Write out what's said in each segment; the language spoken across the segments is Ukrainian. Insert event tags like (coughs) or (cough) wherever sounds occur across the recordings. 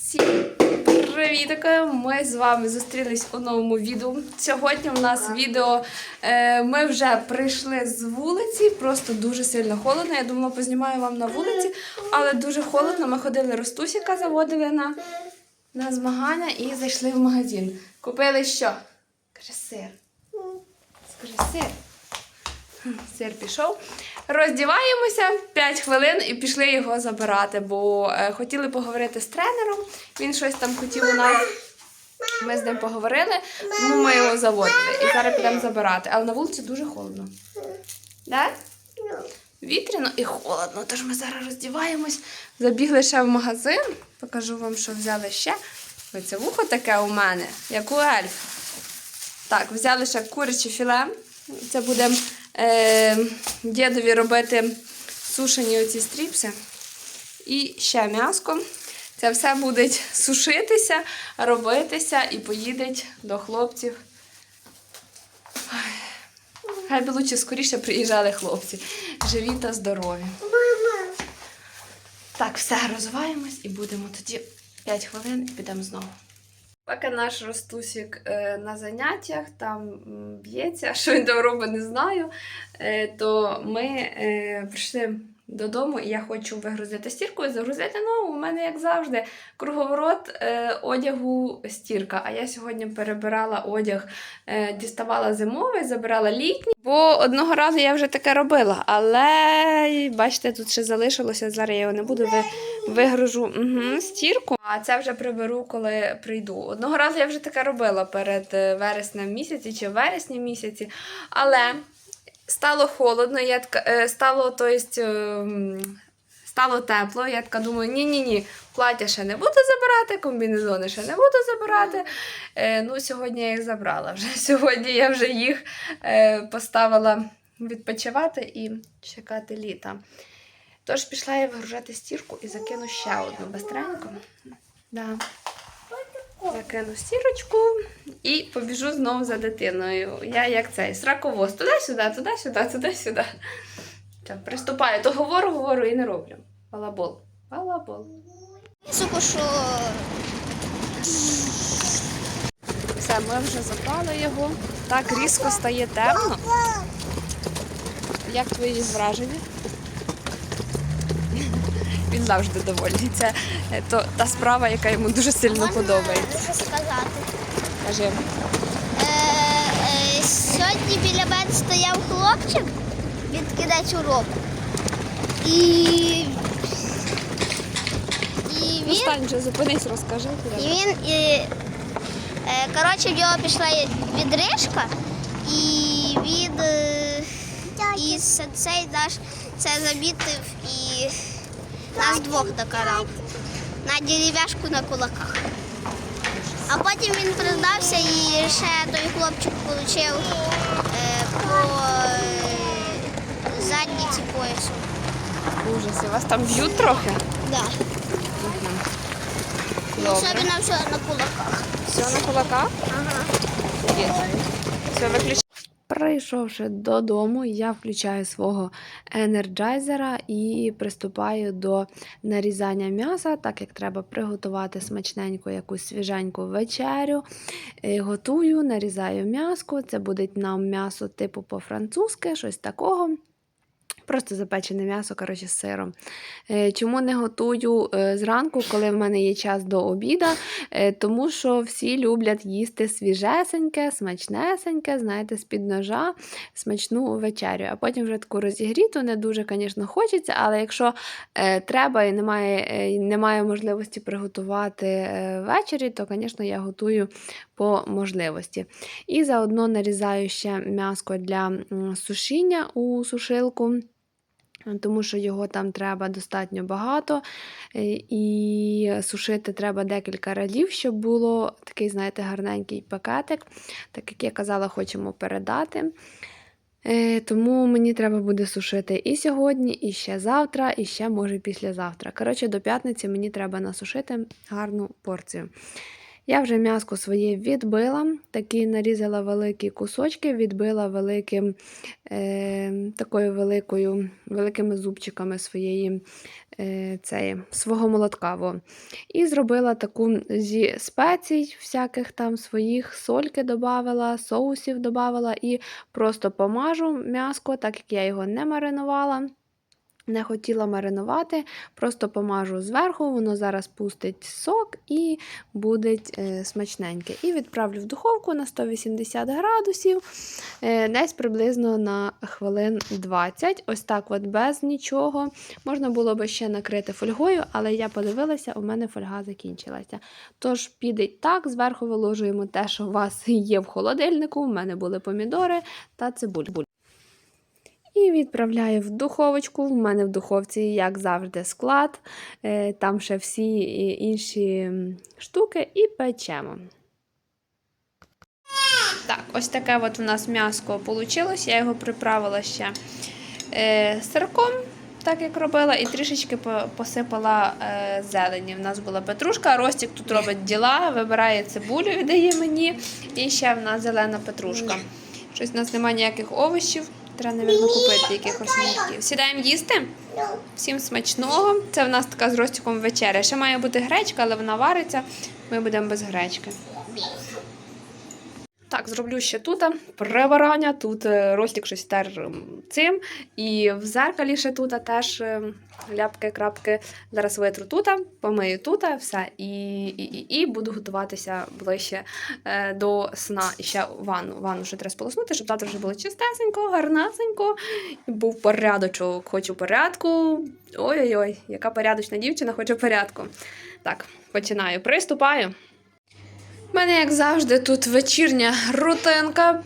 Всім привіт! Ми з вами зустрілись у новому відео. Сьогодні у нас відео. е, Ми вже прийшли з вулиці, просто дуже сильно холодно. Я думала, познімаю вам на вулиці, але дуже холодно. Ми ходили Ростусіка, заводили на, на змагання і зайшли в магазин. Купили що? Каже, сир. Скажи сир. Сир пішов. Роздіваємося 5 хвилин і пішли його забирати, бо е, хотіли поговорити з тренером. Він щось там хотів у нас. Ми з ним поговорили, тому ми його заводили. І зараз підемо забирати. Але на вулиці дуже холодно. Да? Вітряно і холодно, тож ми зараз роздіваємось. Забігли ще в магазин. Покажу вам, що взяли ще. Оце вухо таке у мене, як у ельф. Так, взяли ще куряче філе. Це будемо е, дідові робити сушені оці стріпси. І ще м'яско. Це все буде сушитися, робитися і поїдеть до хлопців. Хай би лучше скоріше приїжджали хлопці. Живі та здорові. Так, все, розвиваємось і будемо тоді 5 хвилин і підемо знову. Поки наш Ростусік е, на заняттях там б'ється, (laughs) що він там робить, не знаю. Е, то ми е, прийшли додому, і я хочу вигрузити стірку і загрузити нову. У мене, як завжди, круговорот е, одягу стірка. А я сьогодні перебирала одяг, е, діставала зимовий, забирала літній. Бо одного разу я вже таке робила, але бачите, тут ще залишилося. Зараз я його не буду ви, вигружу угу, стірку. А це вже приберу, коли прийду. Одного разу я вже таке робила перед е, вереснем місяці чи вересні місяці. Але стало холодно, я така, е, стало, то есть, ем, стало тепло. Я така думаю, ні-ні-ні, плаття ще не буду забирати, комбінезони ще не буду забирати. Е, ну, сьогодні я їх забрала вже. (laughs) Сьогодні я вже їх е, поставила відпочивати і чекати літа. Тож пішла я вигружати стірку і закину ще одну бистренько. Да. Закину стірочку і побіжу знову за дитиною. Я як цей сраковоз. Туди-сюди, туди-сюди, туди-сюди. Приступаю, то говорю, говорю і не роблю. Балабол. Балабол. Сука, що Все, ми вже забрали його. Так різко стає темно. Як твої враження? Він завжди довольний. Це то, та справа, яка йому дуже сильно можна подобається. що сказати. Кажи. Е, е, сьогодні біля мене стояв хлопчик від кінець уроку. І, і Ну, він, стань вже, зупинись, розкажи. і він і, е, коротше, в нього пішла відрижка, і він е, і сенсей наш це замітив і нас двох докарав на дерев'яшку на кулаках. А потім він признався і ще той хлопчик отримав е, по е, задніці поясу. Ужас, і вас там б'ють трохи? Да. Добре. Особливо все на кулаках. Все на кулаках? Ага. Все виключай. Прийшовши додому, я включаю свого енерджайзера і приступаю до нарізання м'яса, так як треба приготувати смачненьку якусь свіженьку вечерю. Е, Готую, нарізаю м'яско. Це буде нам м'ясо типу по-французьки, щось такого. Просто запечене м'ясо, коротше, з сиром. Е, Чому не готую е, зранку, коли в мене є час до обіда? Е, Тому що всі люблять їсти свіжесеньке, смачнесеньке, знаєте, з-під ножа, смачну вечерю. А потім вже таку розігріту, не дуже, звісно, хочеться, але якщо треба і немає, немає можливості приготувати ввечері, то, звісно, я готую по можливості. І заодно нарізаю ще м'яско для сушіння у сушилку. Тому що його там треба достатньо багато, е, і сушити треба декілька разів, щоб було такий, знаєте, гарненький пакетик, так як я казала, хочемо передати. Е, Тому мені треба буде сушити і сьогодні, і ще завтра, і ще може післязавтра. Коротше, до п'ятниці мені треба насушити гарну порцію. Я вже м'яско своє відбила, такі нарізала великі кусочки, відбила великим, е, такою великою, великими зубчиками своєї, е, цієї, свого молотка. І зробила таку зі спецій, всяких там своїх сольки додавала, соусів додавала і просто помажу м'яско, так як я його не маринувала. Не хотіла маринувати, просто помажу зверху, воно зараз пустить сок і буде смачненьке. І відправлю в духовку на 180 градусів, е, десь приблизно на хвилин 20. Ось так, от без нічого. Можна було би ще накрити фольгою, але я подивилася, у мене фольга закінчилася. Тож піде так, зверху виложуємо те, що у вас є в холодильнику. У мене були помідори та цибуль. І відправляю в духовочку. В мене в духовці, як завжди, склад. Е, Там ще всі інші штуки і печемо. Так, ось таке от у нас м'яско вийшло. Я його приправила ще е, сирком, так як робила, і трішечки посипала е, зелені. У нас була петрушка, Ростік тут робить діла, вибирає цибулю, віддає мені. І ще в нас зелена петрушка. Щось у нас немає ніяких овочів. Треба, мабуть, купити якихось м'яків. Сідаємо їсти. Всім смачного. Це в нас така з Ростіком вечеря. Ще має бути гречка, але вона вариться. Ми будемо без гречки. Так, зроблю ще тут прибирання. Тут е, Ростік щось тер цим. І в зеркалі ще тут теж е, ляпки-крапки. Зараз витру тут, помию тут, все. І, і, і, і буду готуватися ближче е, до сна. І ще ванну. Ванну ще треба сполоснути, щоб завтра вже було чистесенько, гарнесенько. І був порядочок. Хочу порядку. Ой-ой-ой, яка порядочна дівчина, хоче порядку. Так, починаю. Приступаю. У мене, як завжди, тут вечірня рутинка.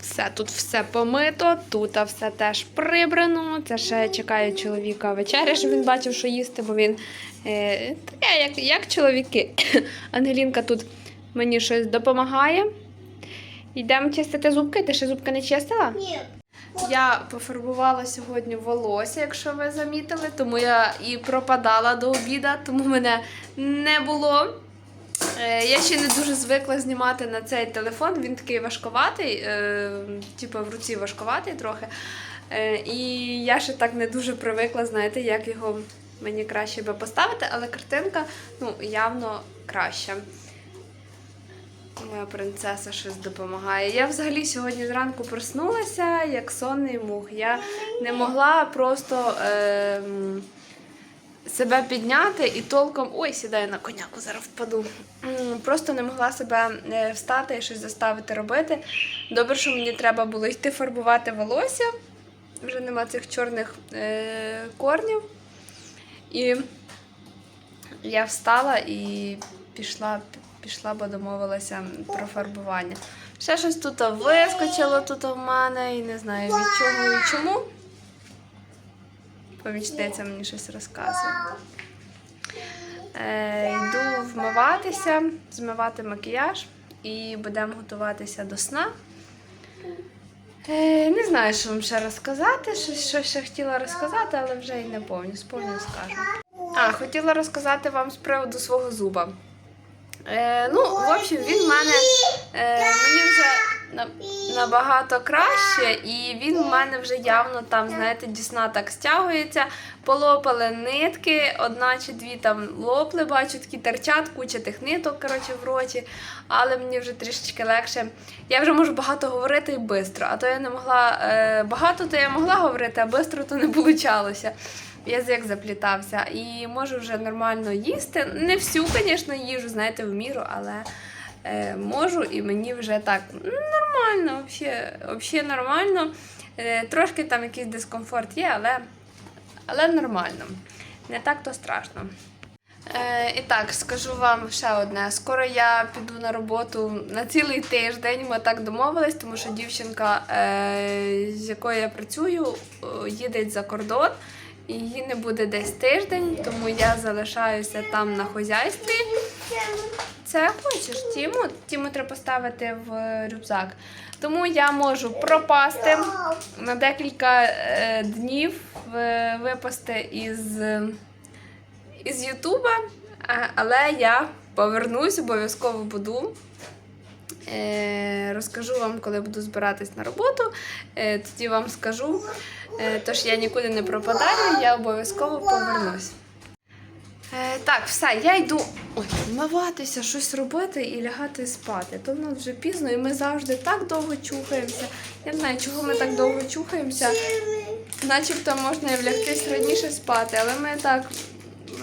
Все, тут все помито, тут все теж прибрано. Це ще чекаю чоловіка вечеря, щоб він бачив, що їсти, бо він е, таке, як, як чоловіки. (coughs) Ангелінка тут мені щось допомагає. Йдемо чистити зубки. Ти ще зубки не чистила? Ні. Я пофарбувала сьогодні волосся, якщо ви замітили, тому я і пропадала до обіда, тому мене не було. Е, Я ще не дуже звикла знімати на цей телефон. Він такий важковатий, е, типу в руці важковатий трохи. Е, І я ще так не дуже привикла, знаєте, як його мені краще би поставити, але картинка ну, явно краща. Моя принцеса щось допомагає. Я взагалі сьогодні зранку проснулася як сонний мух. Я не могла просто ем, себе підняти і толком. Ой, сідаю на коняку, зараз впаду. Просто не могла себе е, встати і щось заставити робити. Добре, що мені треба було йти фарбувати волосся. Вже нема цих чорних е, корнів. І я встала і пішла, пішла, бо домовилася про фарбування. Ще щось тут вискочило тут в мене, і не знаю від чого і чому. Помічниця мені щось розказує. Е, йду вмиватися, змивати макіяж і будемо готуватися до сна. Е, не знаю, що вам ще розказати. Щось, що ще хотіла розказати, але вже й не повністю, сповню скажу. А, хотіла розказати вам з приводу свого зуба. Е, ну, в общем, він в мене е, мені вже набагато краще, і він в мене вже явно там, знаєте, дісна так стягується. Полопали нитки, одна чи дві там лопли, бачу, такі терчать, куча тих ниток, коротше, в роті. Але мені вже трішечки легше. Я вже можу багато говорити і швидко, а то я не могла е, багато, то я могла говорити, а швидко то не получалося. Язик заплітався і можу вже нормально їсти. Не всю, звісно, їжу, знаєте, в міру, але е, можу і мені вже так нормально, взагалі, нормально. Е, трошки там якийсь дискомфорт є, але, але нормально. Не так то страшно. Е, і так, скажу вам ще одне. Скоро я піду на роботу на цілий тиждень. Ми так домовились, тому що дівчинка, е, з якою я працюю, їде за кордон. І її не буде десь тиждень, тому я залишаюся там на хозяйстві. Це хочеш, Тіму? Тіму треба поставити в рюкзак. Тому я можу пропасти на декілька е, днів, е, випасти із, із Ютуба, але я повернусь, обов'язково буду. Е, розкажу вам, коли буду збиратись на роботу. Е, тоді вам скажу. Е, тож я нікуди не пропадаю, я обов'язково повернусь. Е, так, все, я йду вмиватися, щось робити і лягати спати. То в нас вже пізно, і ми завжди так довго чухаємося. Я не знаю, чого ми так довго чухаємося. Начебто можна і влягтись раніше спати, але ми так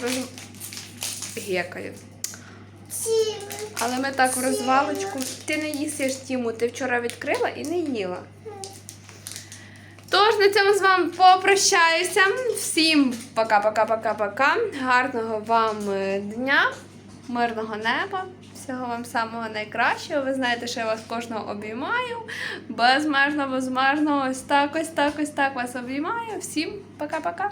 роз... гекаю. Але ми так в розвалочку. Ти не їсиш тіму, ти вчора відкрила і не їла. На цьому з вами попрощаюся. Всім пока-пока-пока-пока. Гарного вам е, дня, мирного неба. Всього вам самого найкращого. Ви знаєте, що я вас кожного обіймаю. Безмежно, безмежно. Ось так, ось так, ось так вас обіймаю. Всім пока-пока.